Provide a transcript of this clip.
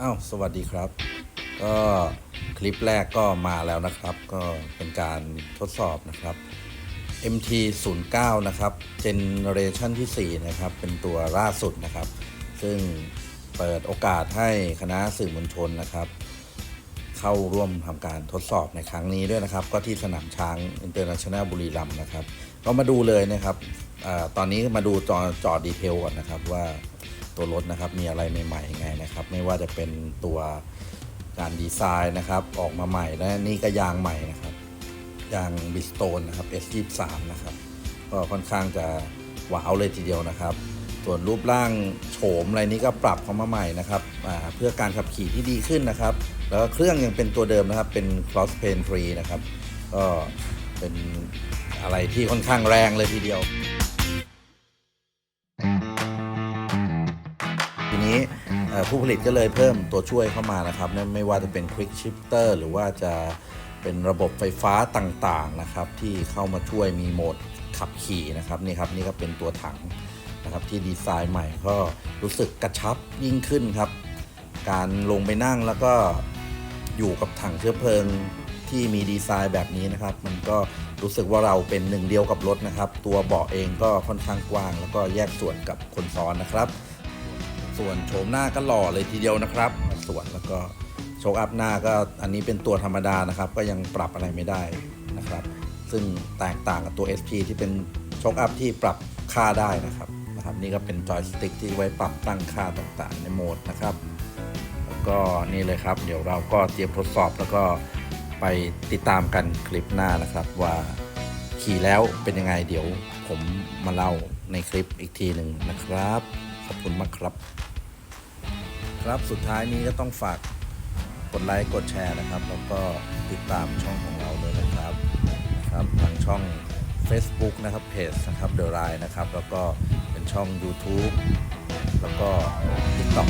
อ้าวสวัสดีครับ ก็คลิปแรกก็มาแล้วนะครับ ก็เป็นการทดสอบนะครับ MT 0 9นะครับเจเนเรชันที่ 4 นะครับ เป็นตัวล่าสุดนะครับ ซึ่งเปิดโอกาสให้คณะสื่อมวลชนนะครับ เข้าร่วมทำการทดสอบในครั้งนี้ด้วยนะครับ ก็ที่สนามช้างอินเตอร์เนชั่นแนลบุรีรัมย์นะครับ ก็มาดูเลยนะครับอตอนนี้มาดูจอจอดีเทลก่อนนะครับว่า ตัวรถนะครับ มีอะไรใหม่ๆยังไงนะครับ ไม่ว่าจะเป็นตัวการดีไซน์นะครับ ออกมาใหม่และนี่ก็ยางใหม่นะครับ ยางบิสโตนนะครับ S23 นะครับ ก็ค่อนข้างจะว้าวเลยทีเดียวนะครับ ส่วนรูปร่างโฉมอะไรนี้ก็ปรับเข้ามาใหม่นะครับเพื่อการขับขี่ที่ดีขึ้นนะครับ แล้วก็เครื่องยังเป็นตัวเดิมนะครับ เป็น cross plane free นะครับ ก็เป็นอะไรที่ค่อนข้างแรงเลยทีเดียว นี้เอ่อผู้ผลิตก็เลยเพิ่มตัวช่วยเข้ามานะครับไม่ไม่ว่าจะเป็น Quick Shifter หรือว่าจะเป็นระบบไฟฟ้าต่างๆนะครับที่เข้ามาช่วยมีโหมดขับขี่นะครับนี่ครับนี่ก็เป็นตัวถังนะครับที่ดีไซน์ใหม่ก็รู้สึกกระชับยิ่งขึ้นครับ การลงไปนั่งแล้วก็อยู่กับถังเชื้อเพลิงที่มีดีไซน์แบบนี้นะครับ มันก็รู้สึกว่าเราเป็นหนึ่งเดียวกับรถนะครับ ตัวเบาะเองก็ค่อนข้างกว้าง แล้วก็แยกส่วนกับคนซ้อนนะครับ ส่วนโฉมหน้าก็หล่อเลยทีเดียวนะครับ ส่วนแล้วก็โชคอัพหน้าก็อันนี้เป็นตัวธรรมดานะครับ ก็ยังปรับอะไรไม่ได้นะครับ ซึ่งแตกต่างกับตัว SP ที่เป็นโชคอัพที่ปรับค่าได้นะครับนะครับ นี่ก็เป็นจอยสติ๊กที่ไว้ปรับตั้งค่าต่างๆ ในโหมดนะครับ แล้วก็นี่เลยครับ เดี๋ยวเราก็เตรียมทดสอบแล้วก็ไปติดตามกันคลิปหน้านะครับว่าขี่แล้วเป็นยังไงเดี๋ยวผมมาเล่าในคลิปอีกทีหนึ่งนะครับ ขอบคุณมากครับ ครับสุดท้ายนี้ก็ต้องฝากกดไลค์กดแชร์นะครับ แล้วก็ติดตามช่องของเราด้วยนะครับนะครับทางช่อง Facebook นะครับเพจนะครับเดอะไลน์นะครับ แล้วก็เป็นช่อง YouTube แล้วก็ TikTok